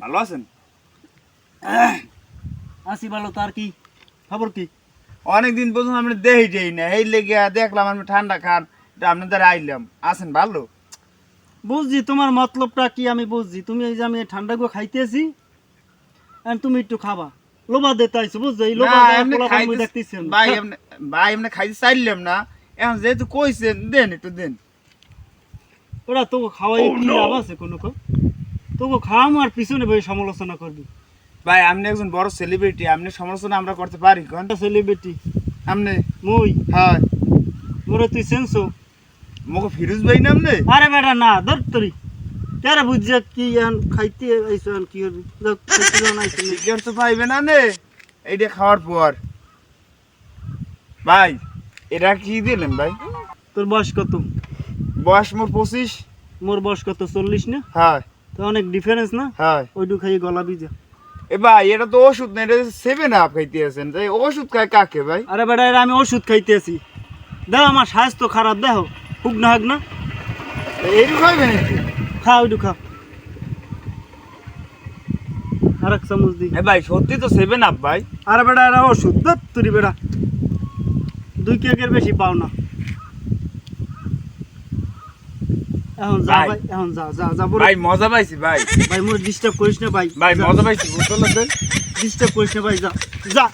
ভালো আছেন? আসি ভালো তার কি? খবর কি? অনেকদিন পর্যন্ত আপনি দেহি যাই না এই লেগে দেখলাম আমি ঠান্ডা খান আপনাদের আইলাম। আছেন ভালো? বুঝছি তোমার মতলবটা কি আমি বুঝছি? তুমি এই যে আমি ঠান্ডা গো খাইতেছি তুমি একটু খাবা। লোবা দে আইছো বুঝছ? এই লোবা না, দেওয়া এমনি পোলাপান মুই খাইতে- দেখতেছি ভাই এমনি ভাই এমনি খাইতে চাইলাম না। এখন যেহেতু কইছেন দেন একটু দেন। ওরা তো খাওয়াই কি লাভ আছে কোনো তোকে খাওয়াম আর পিছনে বই সমালোচনা করবি। ভাই আপনি একজন বড় সেলিব্রিটি আপনি সমালোচনা আমরা করতে পারি কোন? সেলিব্রিটি আপনি? মুই? হ্যাঁ। মোরে তুই সেন্সো মোকে ফিরোজ ভাই না? আপনি আরে বেটা না ধর তোরি। তারা বুঝছে কি এখন খাইতে আইছো এখন কি করবি যাও, খাইতে যাও না আইছো? না। তো পাইবে না নে? এইটা খাওয়ার পর। ভাই এটা কি দিলেন ভাই? তোর বয়স কত? বয়স মোর পঁচিশ। মোর বয়স কত? চল্লিশ না? হ্যাঁ। তো অনেক ডিফারেন্স না? হ্যাঁ। ওইটু খাইয়ে গলা বিজা এ ভাই এটা তো ওষুধ না এটা সেভেন আপ খাইতে আছেন তাই ওষুধ খায় কাকে ভাই? আরে বেটা এরা আমি ওষুধ খাইতেছি। দেখো আমার স্বাস্থ্য খারাপ দেখো হুক না হুক না। এইটু খাইবে নাকি খা ওইটু খা। আর এক চামচ দি এ ভাই সত্যি তো সেভেন আপ ভাই। আরে বেটা এরা ওষুধ। ধর তুরি বেটা। দুই কেকের বেশি পাও না। এখন যা ভাই। এখন যা যা যা ভাই মজা পাইছি ভাই। ভাই মোর ডিস্টার্ব করিস না ভাই। ভাই মজা পাইছি বুঝতে না ডিস্টার্ব করিস না ভাই যা। যা